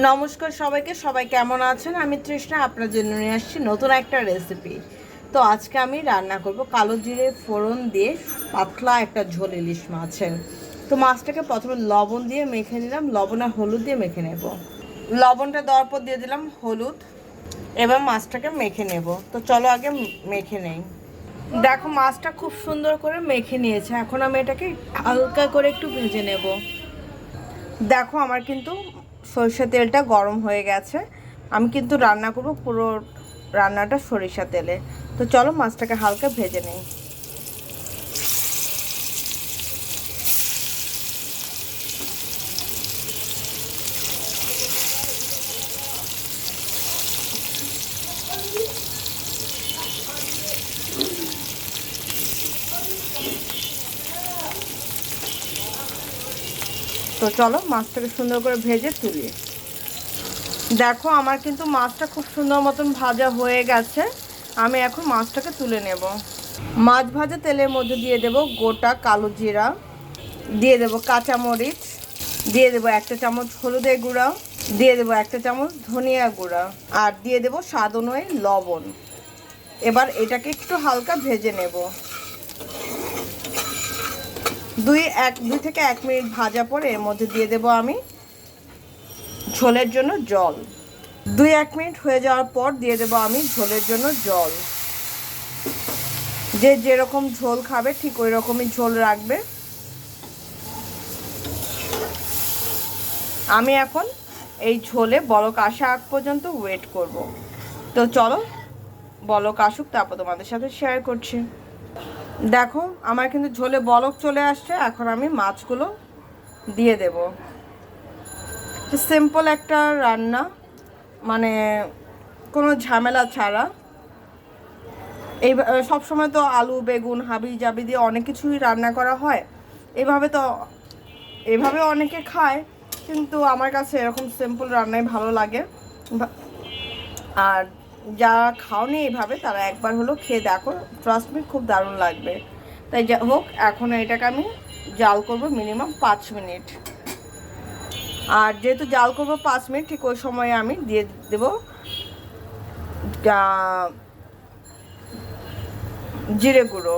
নমস্কার সবাইকে, সবাই কেমন আছেন? আমি তৃষ্ণা, আপনার জন্য নিয়ে আসছি নতুন একটা রেসিপি তো আজকে আমি রান্না করব কালো জিরে ফোড়ন দিয়ে পাতলা একটা ঝোল ইলিশ মাছের। তো মাছটাকে প্রথমে লবণ দিয়ে মেখে নিলাম, লবণ আর হলুদ দিয়ে মেখে নেব। লবণটা দেওয়ার পর দিয়ে দিলাম হলুদ, এবার মাছটাকে মেখে নেব। তো চলো আগে মেখে নেই। দেখো মাছটা খুব সুন্দর করে মেখে নিয়েছে, এখন আমি এটাকে হালকা করে একটু ভেজে নেব। দেখো আমার কিন্তু সরিষা তেলটা গরম হয়ে গেছে। আমি কিন্তু রান্না করব পুরো রান্নাটা সরিষা তেলে। তো চলো মাছটাকে হালকা ভেজে নেই। তো চলো মাছটাকে সুন্দর করে ভেজে তুলি। দেখো আমার কিন্তু মাছটা খুব সুন্দর মতন ভাজা হয়ে গেছে। আমি এখন মাছটাকে তুলে নেব। মাছ ভাজা তেলের মধ্যে দিয়ে দেব গোটা কালো জিরা, দিয়ে দেব কাঁচামরিচ দিয়ে দেবো একটা চামচ হলুদের গুঁড়া, দিয়ে দেবো একটা চামচ ধনিয়া গুঁড়া, আর দিয়ে দেবো স্বাদ অনুযায়ী লবণ। এবার এটাকে একটু হালকা ভেজে নেব। দুই এক, দুই থেকে এক মিনিট ভাজা পরে এর মধ্যে দিয়ে দেবো আমি ঝোলের জন্য জল। দুই এক মিনিট হয়ে যাওয়ার পর দিয়ে দেবো আমি ঝোলের জন্য জল। যে যেরকম ঝোল খাবে ঠিক ওই রকমই ঝোল রাখবে। আমি এখন এই ঝোলে বলক আসা আগ পর্যন্ত ওয়েট করব। তো চলো, বলক আসুক, তারপর তোমাদের সাথে শেয়ার করছি। দেখো, আমার কিন্তু ঝোলে বলক চলে আসছে, এখন আমি মাছগুলো দিয়ে দেব। সিম্পল একটা রান্না মানে কোনো ঝামেলা ছাড়া। এই সবসময় তো আলু, বেগুন, হাবি জাবি দিয়ে অনেক কিছুই রান্না করা হয়। এভাবে তো, এভাবে অনেকে খায়, কিন্তু আমার কাছে এরকম সিম্পল রান্নাই ভালো লাগে। আর যারা খাওনি এইভাবে তারা একবার হলো খেয়ে দেখো। ট্রাস্ট মি খুব দারুণ লাগবে। তাই যা হোক, এখন এটাকে আমি জাল করব মিনিমাম পাঁচ মিনিট। আর যেহেতু জাল করব পাঁচ মিনিট, ঠিক ওই সময়ে আমি দিয়ে দেবো জিরে গুঁড়ো।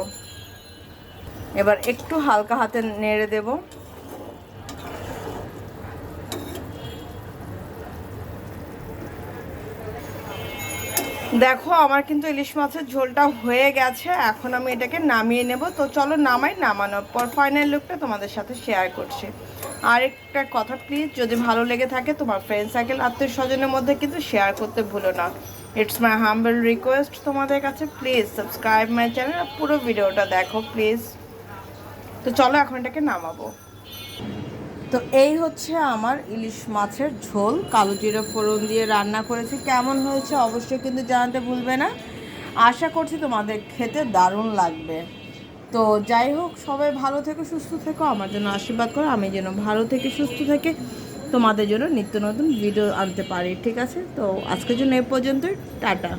এবার একটু হালকা হাতে নেড়ে দেবো। দেখো, আমার কিন্তু ইলিশ মাছের ঝোলটা হয়ে গেছে, এখন আমি এটাকে নামিয়ে নেব। তো চলো নামাই, নামানোর পর ফাইনাল লুকটা তোমাদের সাথে শেয়ার করছি। আর একটা কথা প্লিজ যদি ভালো লেগে থাকে, তোমার ফ্রেন্ড সার্কেল আত্মীয় স্বজনের মধ্যে কিন্তু শেয়ার করতে ভুলো না। ইটস মাই হাম্বল রিকোয়েস্ট তোমাদের কাছে প্লিজ সাবস্ক্রাইব মাই চ্যানেল পুরো ভিডিওটা দেখো প্লিজ তো চলো এখন এটাকে নামাবো। তো এই হচ্ছে আমার ইলিশ মাছের ঝোল। কালো জিরে ফোড়ন দিয়ে রান্না করেছি। কেমন হয়েছে অবশ্যই কিন্তু জানাতে ভুলবে না। আশা করছি তোমাদের খেতে দারুণ লাগবে। তো যাই হোক, সবাই ভালো থেকে, সুস্থ থেকো। আমার জন্য আশীর্বাদ করো। আমি যেন ভালো থেকে সুস্থ থেকে তোমাদের জন্য নিত্য নতুন ভিডিও আনতে পারি। ঠিক আছে? তো আজকের জন্য এ পর্যন্তই। টাটা।